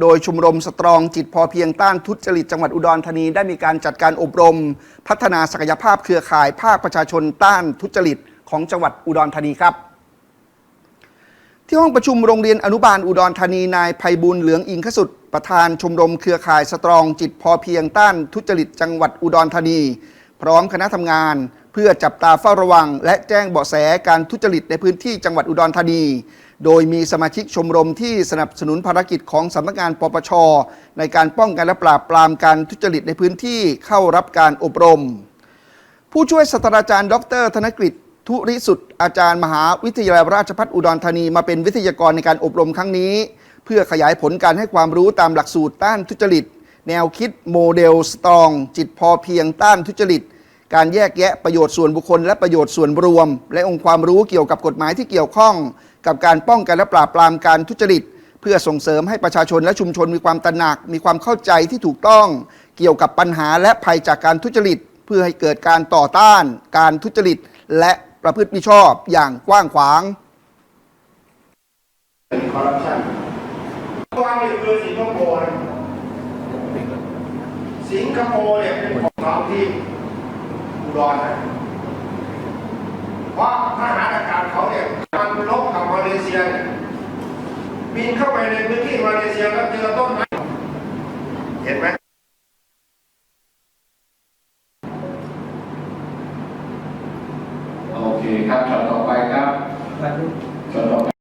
โดยชมรมสตรองจิตพอเพียงต้านทุจริตจังหวัดอุดรธานีได้มีการจัดการอบรม พัฒนาศักยภาพเครือข่ายภาคประชาชนต้านทุจริตของจังหวัดอุดรธานีครับ ที่ห้องประชุมโรงเรียนอนุบาลอุดรธานีนายภัยบุญเหลืองอิงขสุดประธานชมรมเครือข่ายสตรองจิตพอเพียงต้านทุจริตจังหวัดอุดรธานี พร้อมคณะทำงาน พื่อจับตาเฝ้าระวัง และแจ้งเบาะแสการทุจริตในพื้นที่จังหวัดอุดรธานี โดยมีสมาชิกชมรมที่สนับสนุนภารกิจของสำนักงานปปช ในการป้องกันและปราบปรามการทุจริตในพื้นที่เข้ารับการอบรม ผู้ช่วยศาสตราจารย์ ดร ธนกฤษทุริสุทธ์อาจารย์มหาวิทยาลัยราชภัฏอุดรธานีมาเป็นวิทยากรในการอบรมครั้งนี้ เพื่อขยายผลการให้ความรู้ตามหลักสูตรต้านทุจริต แนวคิดโมเดลสตรอง จิตพอเพียงต้านทุจริต การแยกแยะประโยชน์ส่วนบุคคล และประโยชน์ส่วนรวม และองค์ความรู้เกี่ยวกับกฎหมายที่เกี่ยวข้อง กับการป้องกันและปราบปรามการทุจริต เพื่อส่งเสริมให้ประชาชนและชุมชนมีความตระหนัก มีความเข้าใจที่ถูกต้อง เกี่ยวกับปัญหาและภัยจากการทุจริต เพื่อให้เกิดการต่อต้าน การทุจริต และประพฤติมิชอบอย่างกว้างขวางเป็นคอร์รัปชันตัวนี่คือสิงคโปร์สิงคโปร์เนี่ยเป็น รนะเพราะทหารอากาศเขาเนี่ยมันลบกับมาเลเซียบินเข้าไปในพื้นที่มาเลเซียแล้วเจอต้นไม้เห็นไหมโอเคครับช็อตต่อไปครับช็อตต่อไป